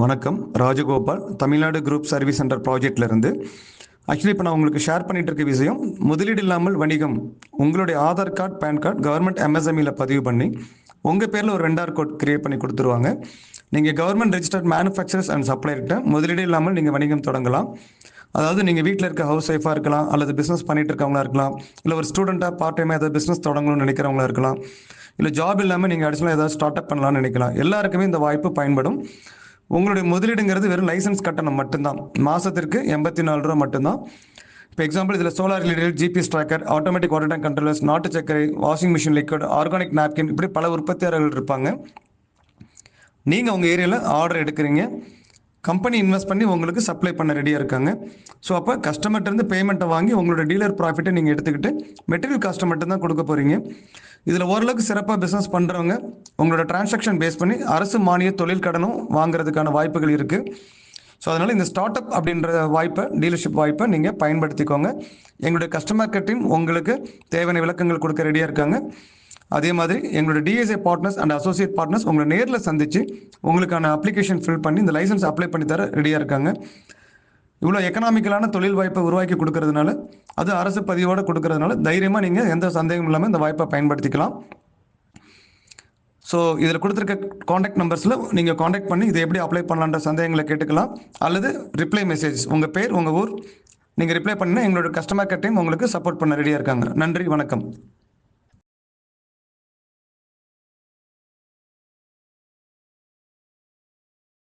வணக்கம். Rajagopal Tamil Nadu group service center ப்ராஜெக்ட்ல இருந்து. ஆக்சுவலி இப்போ நான் உங்களுக்கு ஷேர் பண்ணிட்டு இருக்க விஷயம் முதலீடு இல்லாமல் வணிகம். உங்களுடைய Aadhaar card pan card government எம்எஸ்எம்இல பதிவு பண்ணி உங்கள் பேரில் ஒரு ரெண்டார் கோட் கிரியேட் பண்ணி கொடுத்துருவாங்க. நீங்கள் கவர்மெண்ட் ரெஜிஸ்டர்ட் மேனுஃபேக்சரர்ஸ் அண்ட் சப்ளையர்கிட்ட முதலீடு இல்லாமல் நீங்கள் வணிகம் தொடங்கலாம். அதாவது நீங்கள் வீட்டில் இருக்க ஹவுஸ் ஒய்ஃபாக இருக்கலாம் அல்லது பிஸ்னஸ் பண்ணிட்டு இருக்கவங்களா இருக்கலாம் இல்லை ஒரு ஸ்டூடெண்ட்டாக பார்ட் டைமாக ஏதாவது பிஸ்னஸ் தொடங்கணும்னு நினைக்கிறவங்களா இருக்கலாம் இல்லை ஜாப் இல்லாமல் நீங்கள் அடிஷனலாக ஏதாவது ஸ்டார்ட் அப் பண்ணலாம்னு நினைக்கலாம். எல்லாருக்குமே இந்த வாய்ப்பு பயன்படும். உங்களுடைய முதலீடுங்கிறது வெறும் லைசன்ஸ் கட்டணம் மட்டும்தான். மாதத்திற்கு எண்பத்தி நாலு ரூபா மட்டும்தான். இப்போ எக்ஸாம்பிள் இதில் solar related GPS tracker automatic water tank controllers நாட்டு சர்க்கரை washing machine liquid organic napkin இப்படி பல உற்பத்தியாளர்கள் இருப்பாங்க. நீங்கள் உங்கள் ஏரியாவில் ஆர்டர் எடுக்கிறீங்க. கம்பெனி இன்வெஸ்ட் பண்ணி உங்களுக்கு சப்ளை பண்ண ரெடியாக இருக்காங்க. ஸோ அப்போ கஸ்டமர்ட்டேருந்து பேமெண்ட்டை வாங்கி உங்களோட டீலர் ப்ராஃபிட்டை நீங்கள் எடுத்துக்கிட்டு மெட்டீரியல் காஸ்ட்டை மட்டும்தான் கொடுக்க போகிறீங்க இதில் ஓரளவுக்கு சிறப்பாக பிஸ்னஸ் பண்ணுறவங்க உங்களோட டிரான்சாக்ஷன் பேஸ் பண்ணி அரசு மானிய தொழில் கடனும் வாங்குறதுக்கான வாய்ப்புகள் இருக்குது ஸோ அதனால் இந்த ஸ்டார்ட் அப் அப்படின்ற வாய்ப்பை டீலர்ஷிப் வாய்ப்பை நீங்கள் பயன்படுத்திக்கோங்க. எங்களுடைய கஸ்டமர் கட்டிங் உங்களுக்கு தேவையான விளக்கங்கள் கொடுக்க ரெடியாக இருக்காங்க. அதே மாதிரி எங்களோட DSA partners and associate partners உங்களை நேரில் சந்தித்து உங்களுக்கான அப்ளிகேஷன் ஃபில் பண்ணி இந்த லைசன்ஸ் அப்ளை பண்ணி தர ரெடியாக இருக்காங்க. இவ்வளோ எக்கனாமிக்கலான தொழில் வாய்ப்பை உருவாக்கி கொடுக்கறதுனால அது அரசு பதிவோடு கொடுக்கறதுனால தைரியமாக நீங்கள் எந்த சந்தேகமும் இல்லாமல் இந்த வாய்ப்பை பயன்படுத்திக்கலாம். ஸோ இதில் கொடுத்துருக்க காண்டாக்ட் நம்பர்ஸில் நீங்கள் காண்டாக்ட் பண்ணி இதை எப்படி அப்ளை பண்ணலான்ற சந்தேகங்களை கேட்டுக்கலாம். அல்லது ரிப்ளை மெசேஜ் உங்கள் பேர் உங்கள் ஊர் நீங்கள் ரிப்ளை பண்ணினா எங்களோட கஸ்டமர் கேர் டீம் உங்களுக்கு சப்போர்ட் பண்ண ரெடியாக இருக்காங்க. நன்றி வணக்கம்.